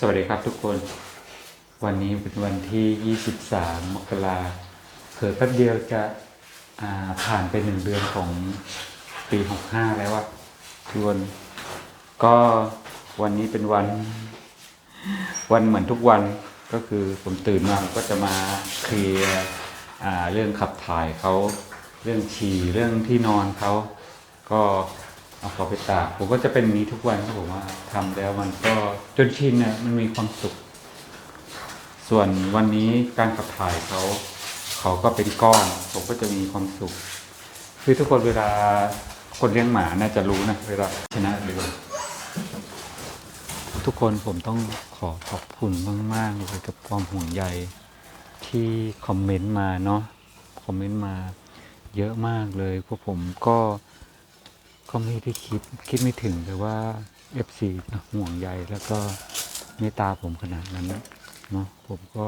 สวัสดีครับทุกคน วันนี้เป็นวันที่ 23 มกราเผลอแป๊บเดียวจะาผ่านไปหนึ่งเดือนของปี 65 แล้วอะทุกคนก็วันนี้เป็นวัน วันเหมือนทุกวันก็คือผมตื่นมาก็จะมาเคลียร์เรื่องขับถ่ายเขาเรื่องฉี่เรื่องที่นอนเขาก็ เอาเขาไปตากผมก็จะเป็นนี้ทุกวันครับผมว่าทำแล้วมันก็จนชินเนี่ยมันมีความสุข ส่วนวันนี้การขับถ่ายเขาเขาก็เป็นก้อน ผมก็จะมีความสุข คือทุกคนเวลาคนเลี้ยงหมาน่าจะรู้นะเวลาชนะหรือทุกคนผมต้องขอขอบคุณมาก ๆ เลยกับความห่วงใยที่คอมเมนต์มาเนาะคอมเมนต์มาเยอะมากเลยพวกผมก็ ก็ไม่ได้คิดคิดไม่ถึงเลยว่า FC ห่วงใยแล้วก็เมตตาผมขนาดนั้นเนาะผมก็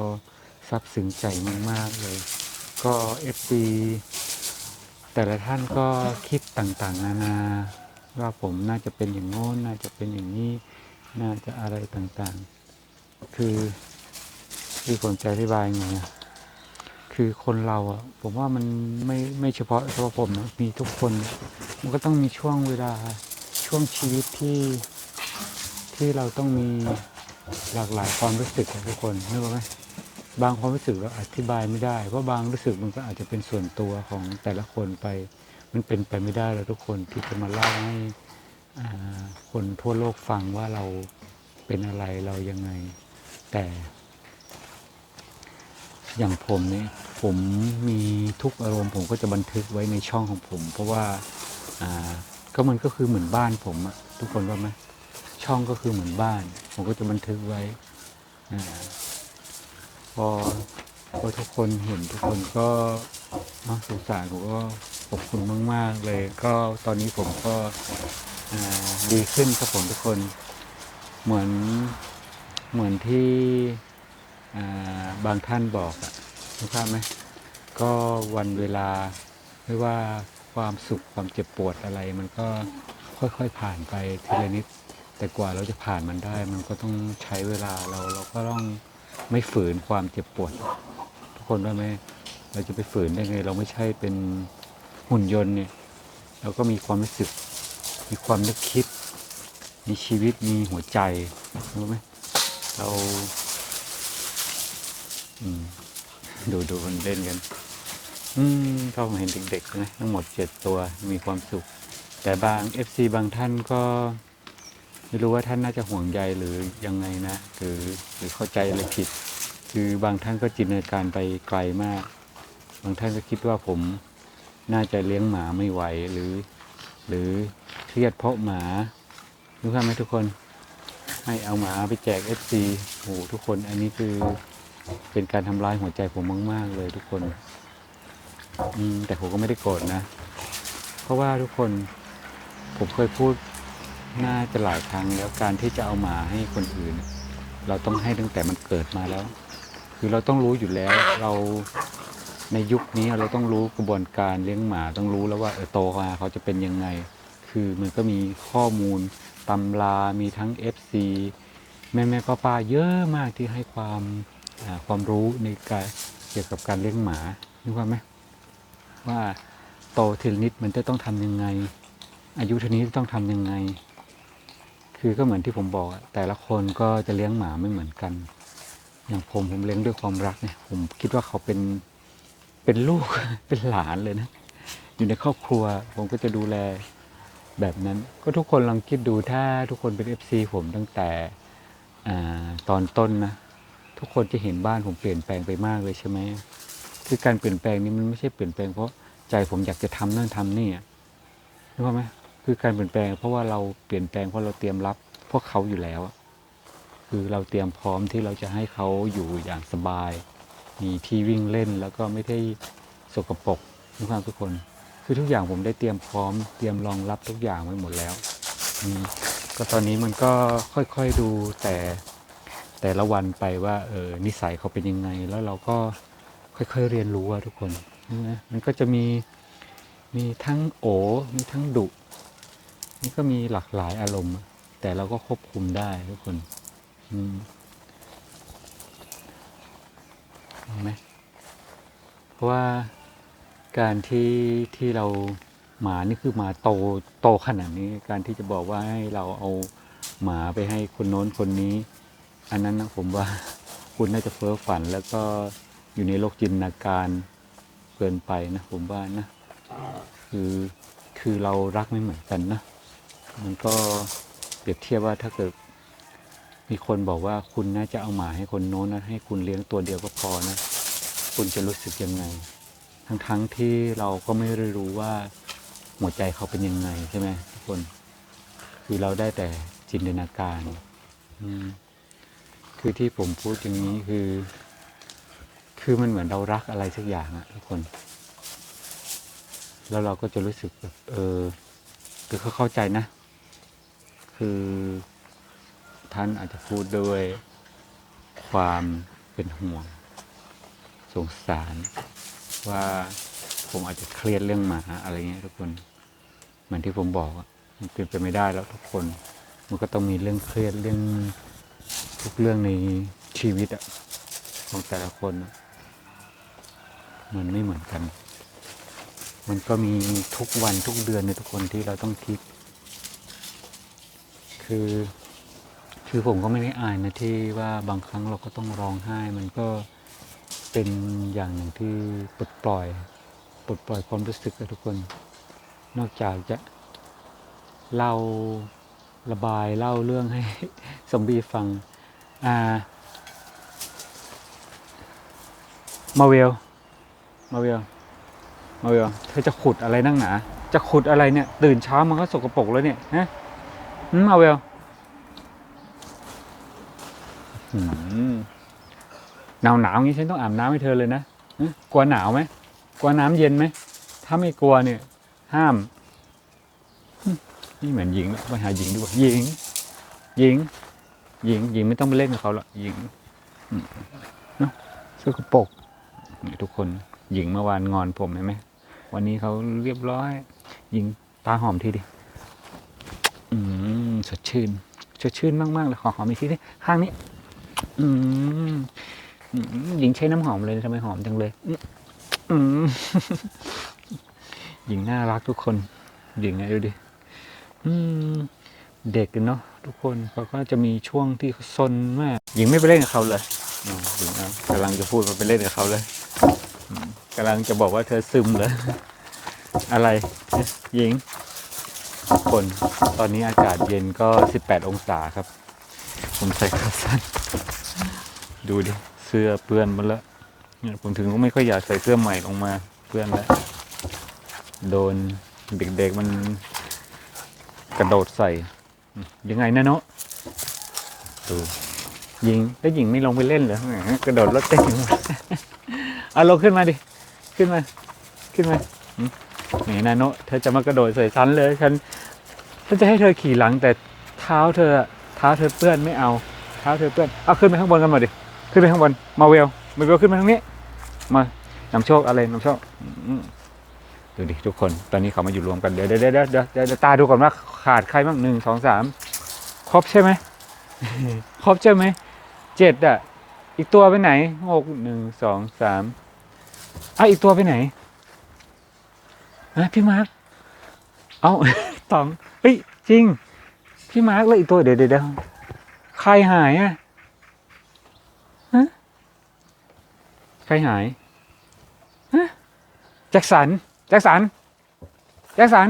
ซาบซึ้งใจมาก ๆ เลย ก็ FC แต่ละท่านก็คิดต่างๆ นานาว่าผมน่าจะเป็นอย่างโน้นน่าจะเป็นอย่างนี้ น่าจะอะไรต่างๆ คือคือผมจะอธิบายไงอะ คือคนเราอะผมว่ามันไม่ไม่เฉพาะเฉพาะผมนะมีทุกคน มันก็ต้องมีช่วงเวลาช่วงชีวิตที่ที่เราต้องมีหลากหลายความรู้สึกของทุกคนนึกออกไหมบางความรู้สึกเราอธิบายไม่ได้ เพราะบางรู้สึกมันก็อาจจะเป็นส่วนตัวของแต่ละคนไป มันเป็นไปไม่ได้แล้วทุกคนที่จะมาเล่าให้คนทั่วโลกฟังว่าเราเป็นอะไรเรายังไง แต่ อย่างผมเนี่ยผมมีทุกอารมณ์ผมก็จะบันทึกไว้ในช่องของผม เพราะว่าอ่าก็มันก็คือเหมือนบ้านผมอะทุกคนว่าไหมช่องก็คือเหมือนบ้าน ผมก็จะบันทึกไว้อาพอพอทุกคนเห็นทุกคนก็เนาสงสารผมก็ขอบคุณมาก ๆ เลย ก็ตอนนี้ผมก็ดีขึ้นครับผมทุกคน เหมือนเหมือนที่ บางท่านบอกอะทุกท่าไหมก็วันเวลาไม่ว่าความสุขความเจ็บปวดอะไร มันก็ค่อยๆผ่านไปทีละนิด แต่กว่าเราจะผ่านมันได้ มันก็ต้องใช้เวลาเราเราก็ต้องไม่ฝืนความเจ็บปวด ทุกคนว่าไหมเราจะไปฝืนได้ไง เราไม่ใช่เป็นหุ่นยนต์เนี่ยเราก็มีความรู้สึก มีความนึกคิด มีชีวิตมีหัวใจรู้ไหมเรา ดูดูมันเล่นกัน อืมก็เห็นเด็กๆนะทั้งหมดเจ็ดตัวมีความสุข แต่บาง FC บางท่านก็ ไม่รู้ว่าท่านน่าจะห่วงใยหรือยังไงนะหรือหรือเข้าใจอะไรผิด คือบางท่านก็จินตนาการไปไกลมาก บางท่านก็คิดว่าผมน่าจะเลี้ยงหมาไม่ไหวหรือ หรือเครียดเพราะหมารู้ไหมทุกคน ให้เอาหมาไปแจกเอฟซีโอ้โหทุกคนอันนี้คือ เป็นการทำร้ายหัวใจผมมาก ๆ เลยทุกคนอืมแต่ผมก็ไม่ได้โกรธนะ เพราะว่าทุกคนผมเคยพูดน่าจะหลายครั้งแล้วการที่จะเอาหมาให้คนอื่น เราต้องให้ตั้งแต่มันเกิดมาแล้ว คือเราต้องรู้อยู่แล้วเราในยุคนี้เราต้องรู้กระบวนการเลี้ยงหมาต้องรู้แล้วว่าเออโตมาเขาจะเป็นยังไง คือมันก็มีข้อมูลตำรามีทั้ง FC แม่แม่ป้าป้าเยอะมากที่ให้ความ ความรู้ในการเกี่ยวกับการเลี้ยงหมานึกว่าไหมว่าโตทีละนิดมันจะต้องทำยังไง อายุเท่านี้ต้องทำยังไง คือก็เหมือนที่ผมบอกแต่ละคนก็จะเลี้ยงหมาไม่เหมือนกัน อย่างผมผมเลี้ยงด้วยความรักเนี่ย ผมคิดว่าเขาเป็นเป็นลูกเป็นหลานเลยนะ อยู่ในครอบครัวผมก็จะดูแลแบบนั้น ก็ทุกคนลองคิดดูถ้าทุกคนเป็น FC ผมตั้งแต่อตอนต้นนะ ทุกคนจะเห็นบ้านผมเปลี่ยนแปลงไปมากเลยใช่ไหมคือการเปลี่ยนแปลงนี้มันไม่ใช่เปลี่ยนแปลงเพราะใจผมอยากจะทำนั่นทำนี่อะรู้ไหมคือการเปลี่ยนแปลง เพราะว่าเราเปลี่ยนแปลงเพราะเราเตรียมรับพวกเขาอยู่แล้วคือเราเตรียมพร้อมที่เราจะให้เขาอยู่อย่างสบาย มีที่วิ่งเล่นแล้วก็ไม่ได้สกปรกทุกท่านทุกคน คือทุกอย่างผมได้เตรียมพร้อม เตรียมรองรับทุกอย่างไว้หมดแล้วก็ตอนนี้มันก็ค่อยๆดูแต่ แต่ละวันไปว่าเออนิสัยเขาเป็นยังไง แล้วเราก็ค่อยๆเรียนรู้อะทุกคนนะมันก็จะมีมีทั้งโอมีทั้งดุนี่ก็มีหลากหลายอารมณ์ แต่เราก็ควบคุมได้ทุกคนอืมไหมเพราะว่าการที่ที่เราหมานี่คือหมาโตโตขนาดนี้ การที่จะบอกว่าให้เราเอาหมาไปให้คนโน้นคนนี้ อันนั้นนะผมว่าคุณน่าจะเพ้อฝันแล้วก็อยู่ในโลกจินตนาการเกินไปนะผมว่านะ คือคือเรารักไม่เหมือนกันนะ มันก็เปรียบเทียบว่าถ้าเกิดมีคนบอกว่าคุณน่าจะเอาหมาให้คนโน้นนะให้คุณเลี้ยงตัวเดียวก็พอนะ คุณจะรู้สึกยังไง ทั้งๆทที่เราก็ไม่ได้รู้ว่าหัวใจเขาเป็นยังไงใช่ไหมทุกคน คือเราได้แต่จินตนาการ อืม คือที่ผมพูดอย่างนี้คือ คือมันเหมือนเรารักอะไรสักอย่างอะทุกคน แล้วเราก็จะรู้สึกแบบเออคือเขาเข้าใจนะ คือท่านอาจจะพูดด้วยความเป็นห่วง สงสาร ว่าผมอาจจะเครียดเรื่องหมาอะไรเงี้ยทุกคน เหมือนที่ผมบอกมันเป็นไปไม่ได้แล้วทุกคน มันก็ต้องมีเรื่องเครียดเรื่อง ทุกเรื่องในชีวิตอะของแต่ละคนมันไม่เหมือนกัน มันก็มีทุกวันทุกเดือนในทุกคนที่เราต้องคิด คือคือผมก็ไม่ได้อายนะที่ว่าบางครั้งเราก็ต้องร้องไห้ มันก็เป็นอย่างหนึ่งที่ปลดปล่อย ปลดปล่อยความรู้สึกกับทุกคน นอกจากจะเล่าระบายเล่าเรื่องให้ซอมบีฟัง มาเวลมาเวลมาเวลเธอจะขุดอะไรนั่งหนา จะขุดอะไรเนี่ย ตื่นเช้ามันก็สกปรกแล้วเนี่ยฮะมมาเวลหนาวหนาวงี้ฉันต้องอาบน้ำให้เธอเลยนะกลัวหนาวไหมกลัวน้ำเย็นไหมถ้าไม่กลัวเนี่ย ห้าม นี่เหมือนหญิงแล้วไปหาหญิงดีกว่าหญิง หญิง หญิงหญิงไม่ต้องไปเล่นกับเขาหรอกหญิงอืมเนาะสกปรกนี่ทุกคนหญิงเมื่อวานงอนผมเห็นไหมวันนี้เขาเรียบร้อย หญิงตาหอมทีดิอืมสดชื่นสดชื่นมากๆเลยขอหอมอีกทีดิข้างนี้ อืมอืมหญิงใช้น้ำหอมเลยทำไมหอมจังเลยอืมอืมหญิงน่ารักทุกคน หญิงไงดูดิ อืม เด็กกันเนาะทุกคนเขาก็จะมีช่วงที่ซนมากหญิงไม่ไปเล่นกับเขาเลยหญิงกำลังจะพูดว่าไปเล่นกับเขาเลยกำลังจะบอกว่าเธอซึมเลยอะไรหญิงคนตอนนี้อากาศเย็นก็ 18 องศาครับ ผมใส่ขาสั้น ดูดิ เสื้อเปื้อนหมดแล้วเนี่ยผมถึงก็ไม่ค่อยอยากใส่เสื้อใหม่ลงมา เปื้อนแล้ว โดนเด็กๆมันกระโดดใส่ ยังไงนะเนาะดูยิงแล้วยิงไม่ลงไปเล่นเหรอแหมกระโดดรถเต้นอยู่เอาลงขึ้นมาดิ ขึ้นมา ขึ้นมาหืมนี่นาโนะเธอจะมากระโดดใส่ฉันเลยฉันฉันจะให้เธอขี่หลังแต่เท้าเธอเท้าเธอเปื้อนไม่เอาเท้าเธอเปื้อนเอาขึ้นไปข้างบนกันมาดิขึ้นไปข้างบนมาเวลมาเวลขึ้นมาทางนี้มานำโชคอะไรนำโชคอืม ดูดิทุกคนตอนนี้เขามาอยู่รวมกันเดี๋ยวเดี๋ยวเดี๋ยวเดี๋ยวตาดูก่อนว่าขาดใครบ้างหนึ่งสองสามครบใช่ไหมครบใช่ไหมเจ็ดอะ อีกตัวไปไหนหกหนึ่งสองสามอะอีกตัวไปไหนอะพี่มาร์คเอาตองเฮ้ยจริง พี่มาร์คแล้วอีกตัวเดี๋ยวเดี๋ยวเดี๋ยวใครหายอะฮะใครหายฮะแจ็คสัน แจ็คสัน แจ็คสัน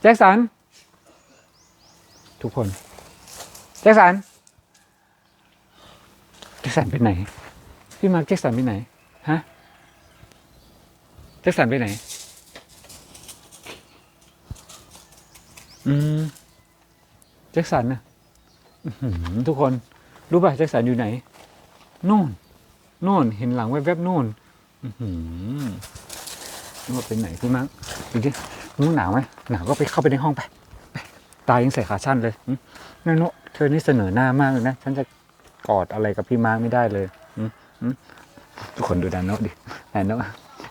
แจ็คสัน ทุกคน แจ็คสัน แจ็คสันไปไหน พี่มาร์คแจ็คสันไปไหน ฮะ แจ็คสันไปไหน อืม แจ็คสันนะทุกคน รู้ป่ะแจ็คสันอยู่ไหน โน่น โน่น เห็นหลังแวบๆโน่น อือหือนี่ ว่าเป็นไหนพี่มาร์คดูดิมึงหนาวไหมหนาวก็ไปเข้าไปในห้องไปไปตายยังใส่ขาสั้นเลยนั่นโนเธอนี่เสนอหน้ามากเลยนะ ฉันจะกอดอะไรกับพี่มาร์คไม่ได้เลยอืมอืมทุกคนดูดานโนดิดานโน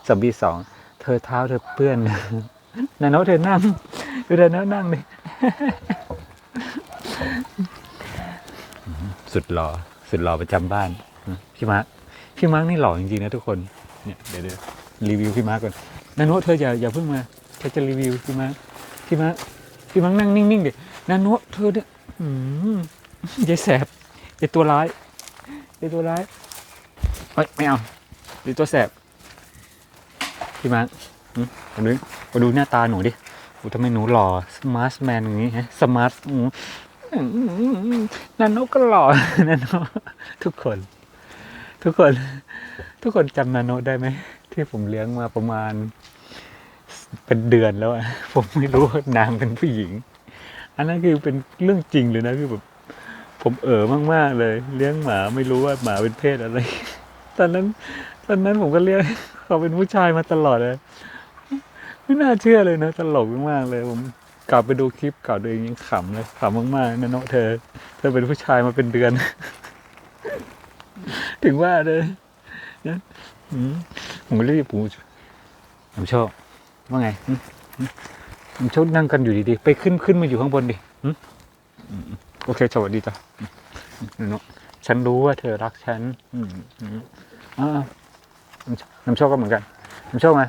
ซอมบี้สองเธอเท้าเธอเปื้อนดานโนเธอนั่งดูดานโนนั่งดิสุดหล่อสุดหล่อประจำบ้านพี่มาร์คพี่มาร์กนี่หล่อจริงๆนะทุกคนเนี่ยเดี๋ยวเดี๋ยวรีวิวพี่มาร์กก่อน นาโนตเธออย่าอย่าเพิ่งมาเธอจะรีวิวพี่มาพี่มาพี่มาร์กนั่งนิ่งๆดินาโนตเธอเนี่ยอืมยายแสบยายตัวร้ายยายตัวร้ายเฮ้ยไม่เอายายตัวแสบพี่มาร์กหืมมาดูมาดูหน้าตาหนูดิโอ้ทำไมหนูหล่อสมาร์ทแมนอย่างนี้ฮะสมาร์ทนาโนก็หล่อนาโนทุกคน ทุกคน ทุกคนจำนาโนได้ไหม ที่ผมเลี้ยงมาประมาณ เป็นเดือนแล้วผมไม่รู้ว่านางเป็นผู้หญิง อันนั้นคือเป็นเรื่องจริงเลยนะคือแบบผมเอ๋อมากๆเลย เลี้ยงหมาไม่รู้ว่าหมาเป็นเพศอะไร ตอนนั้น ตอนนั้นผมก็เลี้ยงเขาเป็นผู้ชายมาตลอดเลยไม่น่าเชื่อเลยนะตลกมากๆเลย ผมกลับไปดูคลิปเก่าตัวเองยังขำเลยขำมากๆนะโนเธอ เธอเป็นผู้ชายมาเป็นเดือน ถึงว่าเลย ผมก็รีบผมผมชอบว่าไงอืมอืมผมชอบนั่งกันอยู่ดีๆ ไปขึ้นขึ้นมาอยู่ข้างบนดิอืมอืมโอเคสวัสดีจ้ะอืมอืมฉันรู้ว่าเธอรักฉันอืมอืมอ่าน้ำโชคก็เหมือนกันน้ำโชคมา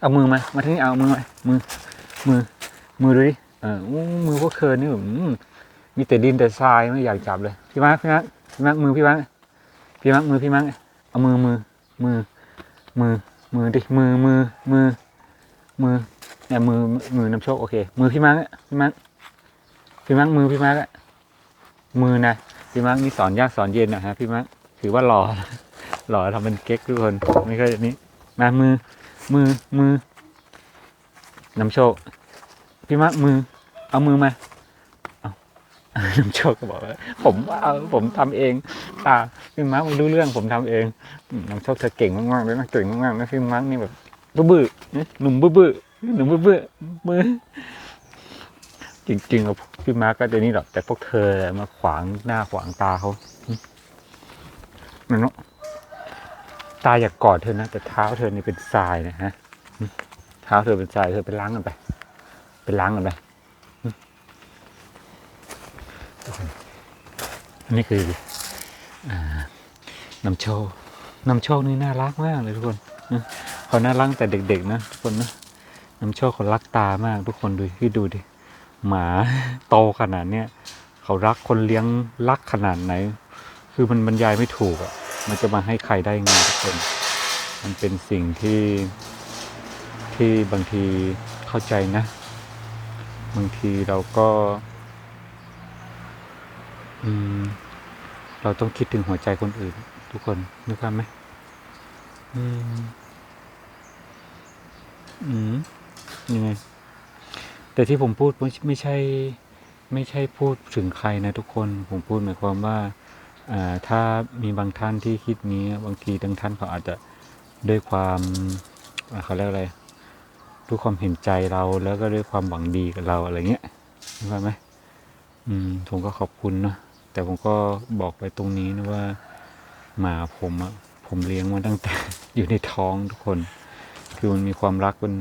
เอามือมา มาที่นี่เอามือมามือ มือ มือดูดิเอออู้มือพวกเธอนี่แบบอืมมีแต่ดินแต่ทรายไม่อยากจับเลย พี่มาร์คพี่มาร์คพี่มาร์คมือพี่มาร์คพี่มังมือพี่มังเอามือมือ มือ มือ มือดิ มือ มือ มือ มือเนี่ยมือ มือนำโชค โอเค มือพี่มังอะพี่มังพี่มังมือพี่มังอะมือนะ พี่มังนี่สอนยากสอนเย็นนะฮะ พี่มังถือว่าหล่อ หล่อทำเป็นเก๊กทุกคน ไม่ค่อยนี้ มามือ มือ มือนำโชค พี่มังมือ เอามือมา น้ำโชคก็บอกว่าผมเอาผมทำเองตาพี่มาร์คไม่รู้เรื่องผมทำเองน้องโชคเธอเก่งมากๆเลยนะเก่งมากๆนะพี่มาร์คนี่แบบบื้อหนุ่มบื้อหนุ่มบื้อๆมือจริงๆอะพี่มาร์คก็จะนี่หรอกแต่พวกเธอมาขวางหน้าขวางตาเขานั่นเนาะตาอยากกอดเธอนะแต่เท้าเธอนี่เป็นทรายนะฮะเท้าเธอเป็นทรายเธอไปล้างกันไปไปล้างกันไป อันนี้คือน้ำโชคน้ำโชคนี่น่ารักมากเลยทุกคนเขาน่ารักแต่เด็กๆนะทุกคนนะน้ำโชคเขารักตามากทุกคนดูพี่ดูดิหมาโตขนาดเนี้ยเขารักคนเลี้ยงรักขนาดไหน คือมันบรรยายไม่ถูกอะมันจะมาให้ใครได้ไงทุกคน มันเป็นสิ่งที่ที่บางทีเข้าใจนะ บางทีเราก็ เราต้องคิดถึงหัวใจคนอื่น ทุกคนนึกภาพไหมอืม อืมยังไงแต่ที่ผมพูดไม่ใช่ ไม่ใช่พูดถึงใครนะทุกคน ผมพูดหมายความว่าถ้ามีบางท่านที่คิดนี้ บางทีบางท่านเขาอาจจะด้วยความเขาเรียกอะไรด้วยความเห็นใจเราแล้วก็ด้วยความหวังดีกับเราอะไรเงี้ยนึกภาพไหมอืมผมก็ขอบคุณเนาะ แต่ผมก็บอกไปตรงนี้นะว่าหมาผมอะผมเลี้ยงมาตั้งแต่อยู่ในท้องทุกคน คือมันมีความรักมัน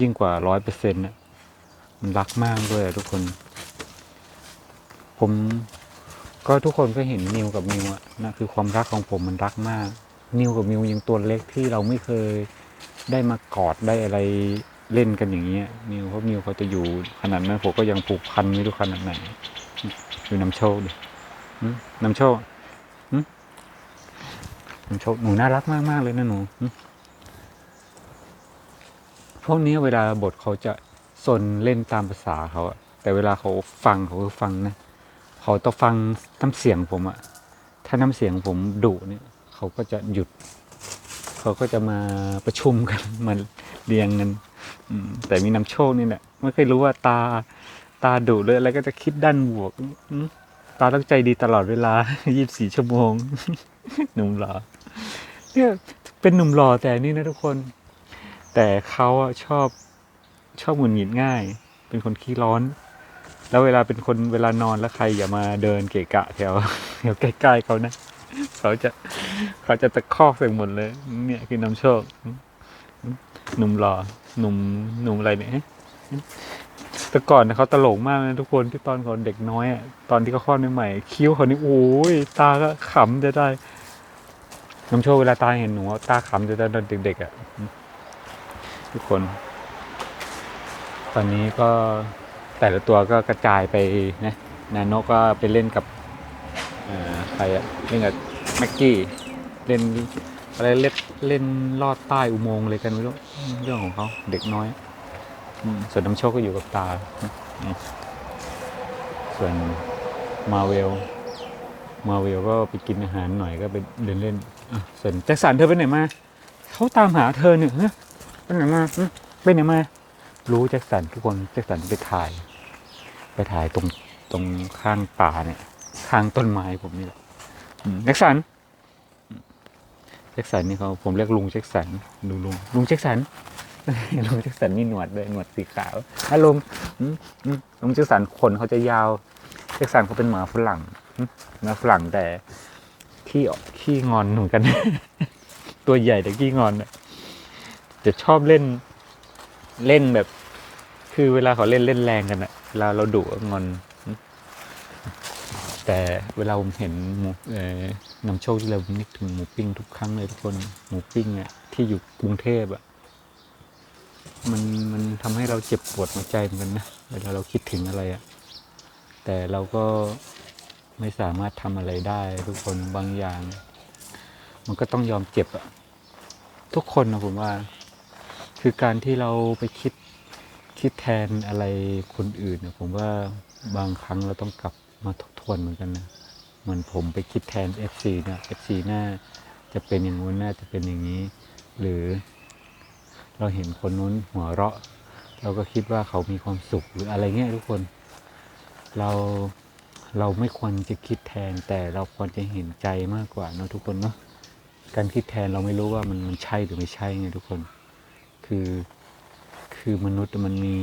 ยิ่งกว่าร้อยเปอร์เซ็นต์ะมันรักมากด้วยทุกคน ผมก็ทุกคนก็เห็นนิวกับมิวอะนะคือความรักของผมมันรักมาก นิวกับมิวยังตัวเล็กที่เราไม่เคยได้มากอดได้อะไรเล่นกันอย่างเงี้ยนิวเพราะนิวเขาจะอยู่ขนาดนั้นผมก็ยังผูกพันไม่รู้ขนาดไหนดูน้ำโชคดิหืม น้ำโชคน้ำโชคหนูน่ารักมากมากเลยนะหนูพวกนี้เวลาบทเขาจะสนเล่นตามภาษาเขาอะแต่เวลาเขาฟังเขาก็ฟังนะเขาต้องฟังน้ำเสียงผมอะถ้าน้ำเสียงผมดุเนี่ยเขาก็จะหยุด เขาก็จะมาประชุมกันมาเรียงกันแต่มีน้ำโชคนี่แหละไม่เคยรู้ว่าตาตาดุเลยอะไรก็จะคิดด้านบวกอื ตาต้องใจดีตลอดเวลา 24 ชั่วโมง หนุ่มหล่อเนี่ยเป็นหนุ่มหล่อแต่นี่นะทุกคน แต่เขาอะชอบชอบหงุดหงิดง่าย เป็นคนขี้ร้อน แล้วเวลาเป็นคนเวลานอนแล้วใครอย่ามาเดินเกะกะแถวแถวใกล้ๆเขานะเขาจะเขาจะตะคอกใส่หมดเลย เนี่ยคือน้ำโชค หนุ่มหล่อหนุ่มหนุ่มอะไรเนี่ย แต่ก่อนเขาตลกมากนะทุกคนที่ตอนเขาเด็กน้อยอะตอนที่เขาคลอดใหม่ๆคิ้วเขานี่โอ้ยตาก็ขำจะได้น้ำโชว์เวลาตาเห็นหนูตาขำจะตอนเด็กๆอะทุกคน ตอนนี้ก็แต่ละตัวก็กระจายไปนะนาโนก็ไปเล่นกับใครอะเล่นกับแม็กกี้เล่นอะไรเล่นเล่นลอดใต้อุโมงค์เลยกันไม่รู้เรื่องของเขาเด็กน้อย ส่วนน้ำโชคก็อยู่กับตาอืมส่วนมาเวล มาเวลก็ไปกินอาหารหน่อยก็ไปเดินเล่นอะส่วนแจ็คสันเธอไปไหนมา เขาตามหาเธอเนี่ยฮะไปไหนมาหึไปไหนมา รู้แจ็คสันทุกคนแจ็คสันไปถ่าย ไปถ่ายตรงตรงข้างป่าเนี่ย ข้างต้นไม้ผมนี่แหละอืมแจ็คสันอืมแจ็คสันนี่เขาผมเรียกลุงแจ็คสันลุงลุงลุงแจ็คสัน ลุงแจ็คสันมีหนวดด้วยหนวดสีขาวฮัลลอืมอืมลุงแจ็คสันขนเขาจะยาวแจ็คสันเขาเป็นหมาฝรั่งหมาฝรั่งแต่ขี้ออกขี้งอนเหมือนกัน ตัวใหญ่แต่ขี้งอนจะชอบเล่นเล่นแบบ คือเวลาเขาเล่นเล่นแรงกันอะเวลาเราดุกงอนแต่เวลาผมเห็นหมูเอ่อนำโชคที่เรานึกถึงหมูปิ้งทุกครั้งเลยทุกคนหมูปิ้งอะที่อยู่กรุงเทพอะ มันมันทำให้เราเจ็บปวดหัวใจเหมือนกันนะเวลาเราคิดถึงอะไรอะแต่เราก็ไม่สามารถทำอะไรได้ ทุกคนบางอย่าง มันก็ต้องยอมเจ็บอะทุกคนนะผมว่า คือการที่เราไปคิดคิดแทนอะไรคนอื่นเนี่ยผมว่าบางครั้งเราต้องกลับมาทบทวนเหมือนกันนะเหมือนผมไปคิดแทน FC นะ FC น่าจะเป็นอย่างนู้นน่าจะเป็นอย่างนี้ หรือ เราเห็นคนนู้นหัวเราะ เราก็คิดว่าเขามีความสุขหรืออะไรเงี้ยทุกคนเราเราไม่ควรจะคิดแทน แต่เราควรจะเห็นใจมากกว่าเนะทุกคนเนาะการคิดแทนเราไม่รู้ว่ามันมันใช่หรือไม่ใช่ไงทุกคน คือคือมนุษย์มันมี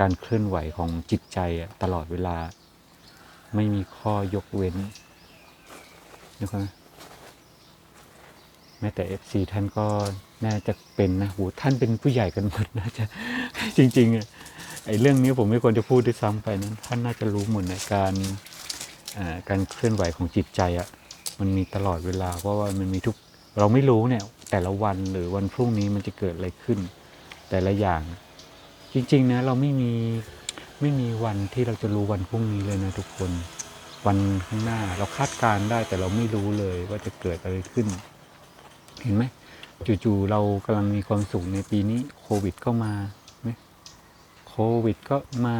การเคลื่อนไหวของจิตใจอะตลอดเวลา ไม่มีข้อยกเว้นนะครับแม้แต่เอฟซีท่านก็ น่าจะเป็นนะโหท่านเป็นผู้ใหญ่กันหมดน่าจะจริงๆอะไอ้เรื่องนี้ผมไม่ควรจะพูดด้วยซ้ำไปนั้นท่านน่าจะรู้หมดในการการเคลื่อนไหวของจิตใจอะมันมีตลอดเวลา เพราะว่ามันมีทุกเราไม่รู้เนี่ย แต่ละวันหรือวันพรุ่งนี้มันจะเกิดอะไรขึ้น แต่ละอย่าง จริง ๆ นะ เราไม่มีไม่มีวันที่เราจะรู้วันพรุ่งนี้เลยนะทุกคน วันข้างหน้า เราคาดการได้แต่เราไม่รู้เลยว่าจะเกิดอะไรขึ้น เห็นไหม จู่ๆเรากำลังมีความสุขในปีนี้โควิดก็มาไหมโควิดก็มา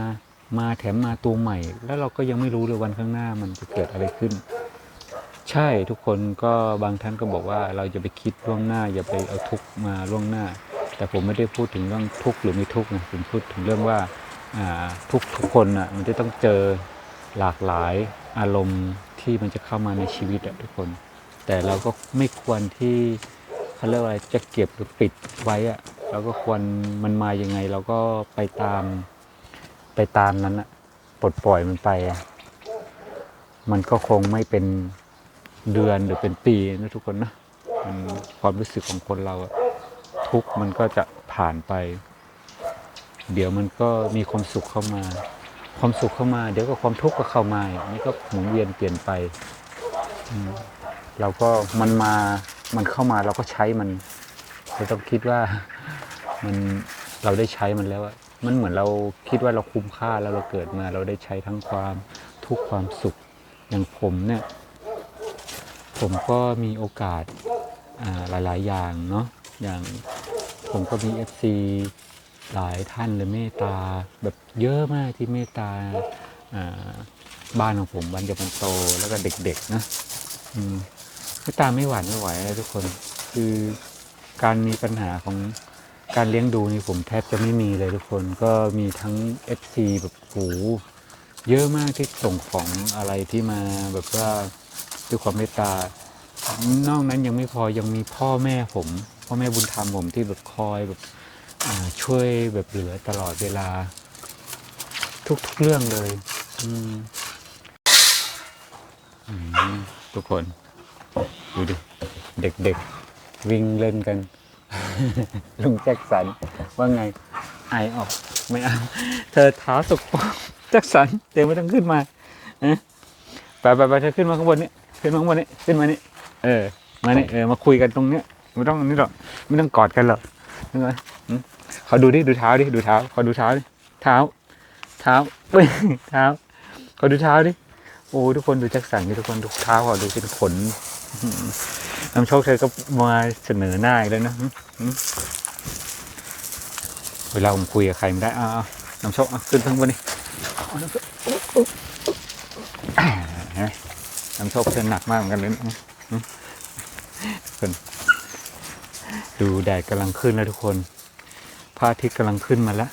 มาแถมมาตัวใหม่ แล้วเราก็ยังไม่รู้เลยวันข้างหน้ามันจะเกิดอะไรขึ้น ใช่ทุกคนก็บางท่านก็บอกว่าเราจะไปคิดล่วงหน้า อย่าไปเอาทุกมาล่วงหน้า แต่ผมไม่ได้พูดถึงเรื่องทุกหรือไม่ทุกนะผมพูดถึงเรื่องว่าอ่าทุกทุกคนอะมันจะต้องเจอหลากหลายอารมณ์ที่มันจะเข้ามาในชีวิตอะทุกคน แต่เราก็ไม่ควรที่ เขาเรียกว่าอะไรจะเก็บหรือปิดไว้อะเราก็ควรมันมายังไงเราก็ไปตามไปตามนั้นอะปลดปล่อยมันไปอะมันก็คงไม่เป็นเดือนหรือเป็นปีนะทุกคนนะมันความรู้สึกของคนเราอะทุกมันก็จะผ่านไป เดี๋ยวมันก็มีความสุขเข้ามา ความสุขเข้ามา เดี๋ยวก็ความทุกข์ก็เข้ามาอย่างนี่ก็หมุนเวียนเปลี่ยนไปเราก็มันมา มันเข้ามาเราก็ใช้มันเราต้องคิดว่ามันเราได้ใช้มันแล้วมันเหมือนเราคิดว่าเราคุ้มค่าแล้วเราเกิดมา เราได้ใช้ทั้งความทุกความสุขอย่างผมเนี่ย ผมก็มีโอกาสหลาย ๆ อย่างเนาะอย่างผมก็มี FC หลายท่านเลยเมตตาแบบเยอะมากที่เมตตาอ่าบ้านของผมบ้านเดียวกันโตแล้วก็เด็ก ๆ นะ อืมเมตตาไม่หวานไม่ไหวเลยทุกคน คือการมีปัญหาของการเลี้ยงดูนี่ผมแทบจะไม่มีเลยทุกคน ก็มีทั้ง FC แบบโหเยอะมากที่ส่งของอะไรที่มาแบบว่าด้วยความเมตตา นอกนั้นยังไม่พอยังมีพ่อแม่ผม พ่อแม่บุญธรรมผมที่แบบคอยแบบช่วยแบบเหลือตลอดเวลา ทุกๆเรื่องเลย อืมทุกคน ดูดิ เด็กๆ วิ่งเล่นกัน ลุงแจ็คสัน ว่าไง ไอออก ไม่เอา เธอเท้าสกปรกแจ็คสันเดี๋ยวไม่ต้องขึ้นมาไปไปไปเธอขึ้นมาข้างบนนี่ขึ้นมาข้างบนนี่ขึ้นมานี่เออ มาเนี่ยเออมาคุยกันตรงเนี้ยไม่ต้องนี่หรอกไม่ต้องกอดกันหรอกใช่ไหมเขาดูดิดูเท้าดิดูเท้าเขาดูเท้าดิเท้า เท้าเฮ้ยเท้าเขาดูเท้าดิโอ้ทุกคนดูแจ็คสันดิทุกคนดูเท้าเขาดูเป็นขน น้ำโชคเธอก็มาเสนอหน้าอีกแล้วนะเวลาผมคุยกับใครไม่ได้อ้าวน้ำโชคขึ้นข้งบนนี่น้ำโชคเห็นไหมน้ำโชคเธอหนักมากเหมือนกันเลยนะอืมคนดูแดดกำลังขึ้นแล้วทุกคนพระอาทิตย์กำลังขึ้นมาแล้ว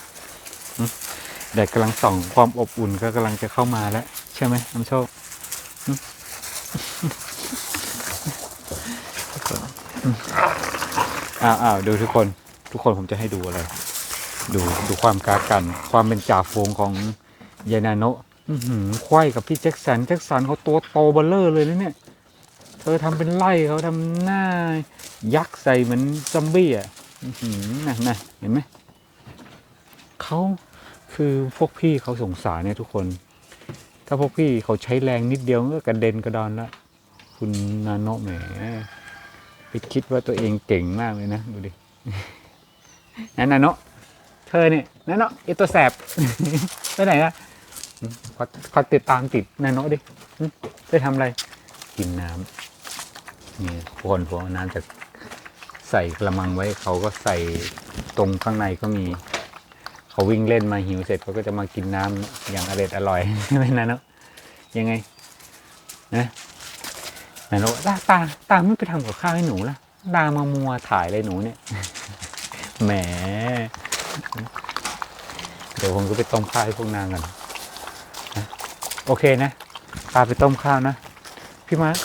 แดดกำลังส่องความอบอุ่นก็กำลังจะเข้ามาแล้ว ใช่ไหมน้ำโชคอืม อ้าวอ้าวดูทุกคน ทุกคนผมจะให้ดูอะไร ดูดูความกากัน ความเป็นจ่าฝูงของยายนาโนะอื้อหือควายกับพี่แจ็คสันแจ็คสันเขาตัวโตเบลเลอร์เลยนะเนี่ย เธอทำเป็นไล่เขาทำหน้า ยักษ์ใส่เหมือนซอมบี้อะนะนะเห็นไหมเขาคือพวกพี่เขาสงสารเนี่ยทุกคน ถ้าพวกพี่เขาใช้แรงนิดเดียวก็กระเด็นกระดอนละคุณนาโนะแหม คิดว่าตัวเองเก่งมากเลยนะ ดูดิ นั่นนาโนาะเธอเนี่ยนาโนาะไอตัวแสบไปไหนละอืมขอขอติดตามติดนาโนาะดิอืมจะทำอะไร กินน้ำนี่คนผมเอาน้ำจากใส่กระมังไว้เขาก็ใส่ตรงข้างในก็มี เขาวิ่งเล่นมาหิวเสร็จเขาก็จะมากินน้ำอย่างอร่อยอร่อยไม่นะเนาะยังไงนะ นะเนาตาตาตาไม่ไปทำกับข้าวให้หนูละตามามัวถ่ายเลยหนูเนี่ยแหมเดี๋ยวผมก็ไปต้มข้าวให้พวกนางกันนะโอเคนะ ตาไปต้มข้าวนะ พี่มาร์ค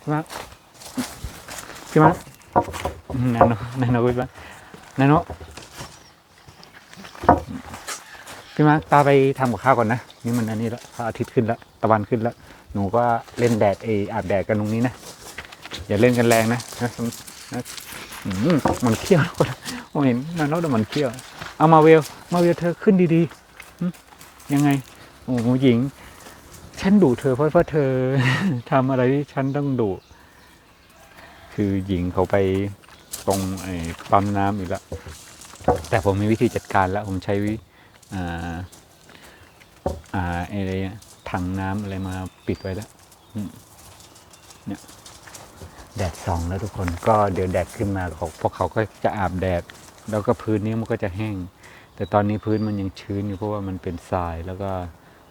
พี่มาร์คพี่มาร์คอืมนาโนนาโนพี่มาร์คนาโนพี่มาร์คตาไปทำกับข้าวก่อนนะ นี่มันอันนี้แล้วพระอาทิตย์ขึ้นแล้ว ตะวันขึ้นแล้ว หนูก็เล่นแดดเอออาบแดดกันตรงนี้นะอย่าเล่นกันแรงนะนะนะมันเขี้ยวโอ้เห็นนาโนแต่มันเขี้ยว เอามาเวลมาเวลเธอขึ้นดีๆยังไงโอ้โหญิง ฉันดุเธอเพราะเพราะเธอทำอะไรที่ฉันต้องดุคือหญิงเขาไปตรงไอ้ปั๊มน้ำอีกแล้วแต่ผมมีวิธีจัดการแล้ว ผมใช้วิอ่าอ่าอะไรอะ ถังน้ำอะไรมาปิดไว้แล้วเนี่ยแดดส่องแล้วทุกคนก็เดี๋ยวแดดขึ้นมาเขาพวกเขาก็จะอาบแดด แล้วก็พื้นนี้มันก็จะแห้ง แต่ตอนนี้พื้นมันยังชื้นอยู่เพราะว่ามันเป็นทรายแล้วก็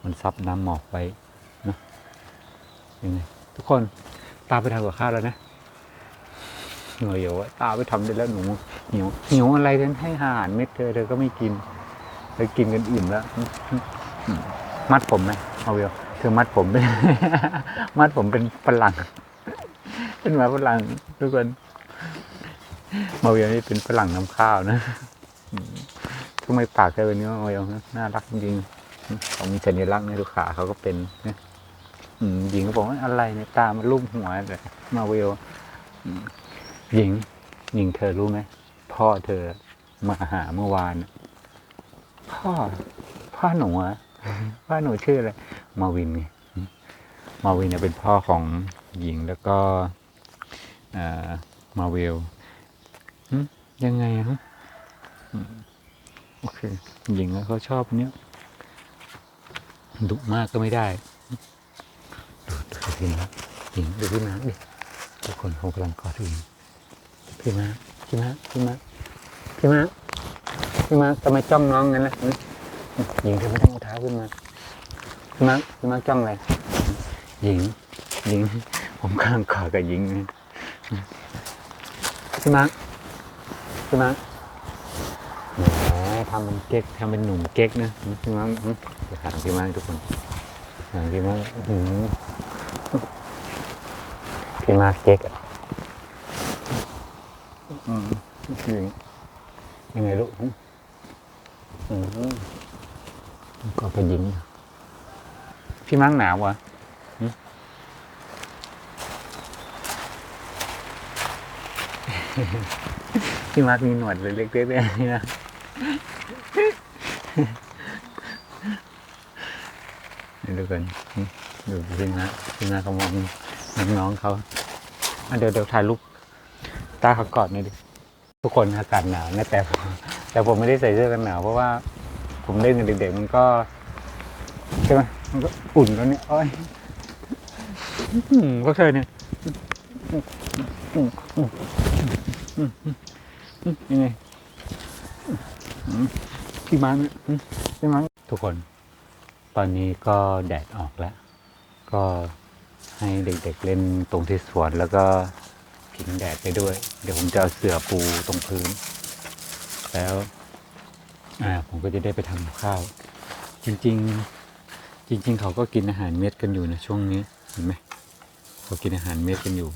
มันซับน้ำหมอกไว้เนะยังไงทุกคนตาไปทำกับข้าวแล้วนะเหนื่อยอยู่ว่าตาไปทำได้แล้วหนูหิวหิวอะไรกันให้อาหารเม็ดเธอเธอก็ไม่กินเธอกินกันอิ่มแล้ว มัดผมไหมเอาเวเธอมัดผมเป็น มัดผมเป็นฝรั่งเป็นหมาฝรั่งทุกคนมาวียนี่เป็นฝรั่งน้ำข้าวนะทำไมปากแกเป็นนี้มาวียนะน่ารักจริงๆเขามีสัญลักษณ์ในลูกขาเขาก็เป็นนะอืมหญิงก็บอกว่าอะไรเนี่ยตามันรูปหัวเลยมาวลอืมหญิง หญิงเธอรู้ไหมพ่อเธอมาหาเมื่อวาน พ่อ พ่อหนูอะ พ่อหนูชื่ออะไรมาวินไงมาวินเนี่ยเป็นพ่อของหญิงแล้วก็มาเวลยังไงอะฮะโอเคหญิงเขาชอบเนี้ยดุมากก็ไม่ได้ดูดูพี่มาหญิงดูพี่มาดิทุกคนเขากำลังกอดหญิงพี่มาพี่มาพี่มาพี่มาพี่มาทำไมจ้องน้องงั้นล่ะหญิงเธอไม่ต้อง ขึ้นมาพี่มาพี่มาจ้องอะไรหญิง หญิง ผมกำลังกอดกับหญิงนะพี่มาพี่มาแหมทำเป็นเก๊กทำเป็นหนุ่มเก๊กนะหึพี่มาหึเดี๋ยวหาพี่มาให้ทุกคนหาพี่มาหืมพี่มาเก๊กอะอืมหญิงยังไงลูกหึอืม ก็เป็นหญิงอะพี่มังหนาวเหรอะพี่มาร์คมีหนวดเล็กๆด้วยนะนี่ดูกันดูพี่มาร์คพี่มาร์คเขามองน้องๆเขาเดี๋ยวเดี๋ยวถ่ายรูปตาเขากอดหน่อยดิทุกคนอากาศหนาวนะแต่แต่ผมไม่ได้ใส่เสื้อกันหนาวเพราะว่า ผมเล่นกับเด็กๆมันก็ใช่ไหมมันก็อุ่นแล้วเนี่ยโอ้ยอื้อหือพวกเธอเนี่ยยังไงพี่มังเนี่ยอืมพี่มังทุกคน ตอนนี้ก็แดดออกแล้ว ก็ให้เด็กๆเล่นตรงที่สวนแล้วก็พิงแดดไปด้วย เดี๋ยวผมจะเอาเสื่อปูตรงพื้น แล้ว อ่าผมก็จะได้ไปทำข้าว จริง ๆ จริง ๆ เขาก็กินอาหารเม็ดกันอยู่นะช่วงนี้เห็นไหมเขากินอาหารเม็ดกันอยู่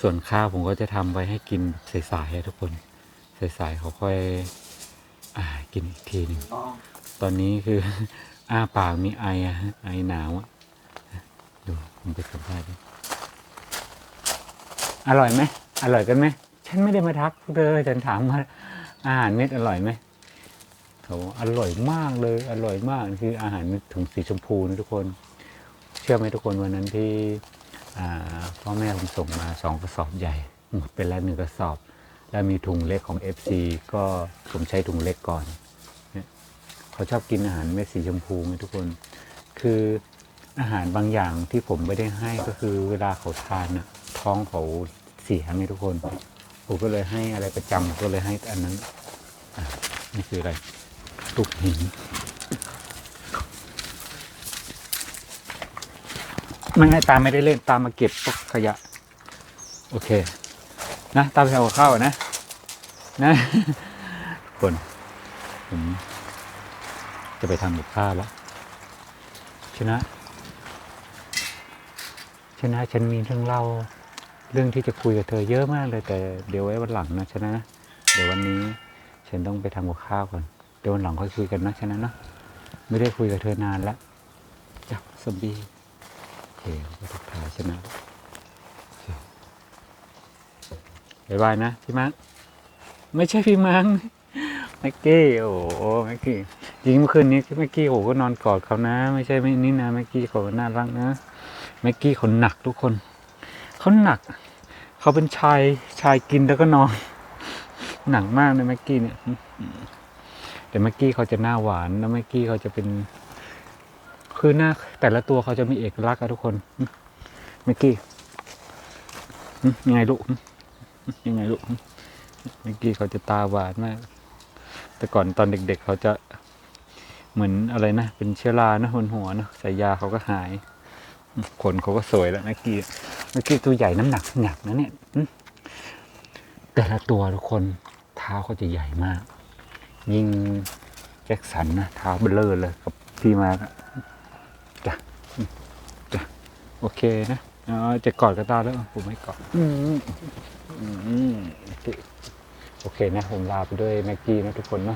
ส่วนข้าวผมก็จะทำไว้ให้กินสายๆทุกคนสายๆเขาค่อยอ่ากินอีกทีหนึ่งตอนนี้คือ อ้าปากมีไออะไอหนาวอะดูผมไปสัมภาษณ์ดิอร่อยไหมอร่อยกันไหมฉันไม่ได้มาทักพวกเธอฉันถามว่าอาหารเม็ดอร่อยไหม เขาอร่อยมากเลยอร่อยมากคืออาหารเม็ดถุงสีชมพูนะทุกคน เชื่อไหมทุกคนวันนั้นที่พ่อแม่ผมส่งมาสองกระสอบใหญ่หมดไปแล้วหนึ่งกระสอบ แล้วมีถุงเล็กของ FC ก็ผมใช้ถุงเล็กก่อนเขาชอบกินอาหารเม็ดสีชมพูไงทุกคน คืออาหารบางอย่างที่ผมไม่ได้ให้ก็คือเวลาเขาทานน่ะท้องเขาเสียไงทุกคน ผมก็เลยให้อะไรประจำก็เลยให้อันนั้น นี่คืออะไร ลูกหิน ไม่ให้ตามไม่ได้เล่นตามมาเก็บพวกขยะ โอเค นะตามไปเอาข้าวนะ นะคนผมจะไปทำกับข้าวแล้ว ชนะ ชนะฉันมีเรื่องเล่าเรื่องที่จะคุยกับเธอเยอะมากเลยแต่เดี๋ยวไว้วันหลังนะชนะนะเดี๋ยววันนี้ฉันต้องไปทำกับข้าวก่อน เดี๋ยววันหลังค่อยคุยกันนะชนะนนะไม่ได้คุยกับเธอนานแล้วจ้ะสมบีเคก็ทักทายชนะบายบายนะพี่มังไม่ใช่พี่มังแม็กกี้โอ้โหแม็กกี้จริงเมื่อคืนนี้แม็กกี้โอ้ก็นอนกอดเขานะ ไม่ใช่ไม่นี่นะแม็กกี้เขาน่ารักนะแม็กกี้เขาหนักทุกคนเขาหนักเขาเป็นชายชายกินแล้วก็นอนหนักมากเลยแม็กกี้เนี่ย แต่แม็กกี้เขาจะหน้าหวานแล้วแม็กกี้เขาจะเป็น คือหน้าแต่ละตัวเขาจะมีเอกลักษณ์อะทุกคนแม็กกี้ยังไงลูกยังไงลูกแม็กกี้เขาจะตาหวานมาก แต่ก่อนตอนเด็ก ๆ เขาจะเหมือนอะไรนะ เป็นเชื้อรานะหัวหัวๆเนอะใส่ยาเขาก็หายขนเขาก็สวยแล้วเมื่อกี้เมื่อกี้ตัวใหญ่น้ำหนักหนักนะเนี่ยแต่ละตัวทุกคนเท้าเขาจะใหญ่มาก ยิ่งแจ็คสันนะเท้าเบลเลอร์เลยกับพี่มาร์คอะจ้ะอืมจ้ะโอเคนะอ๋อจะกอดกระตาแล้วผมไม่กอดอืมอืมโอเคโอเคนะ ผมลาไปด้วยแม็กกี้นะทุกคนเนาะ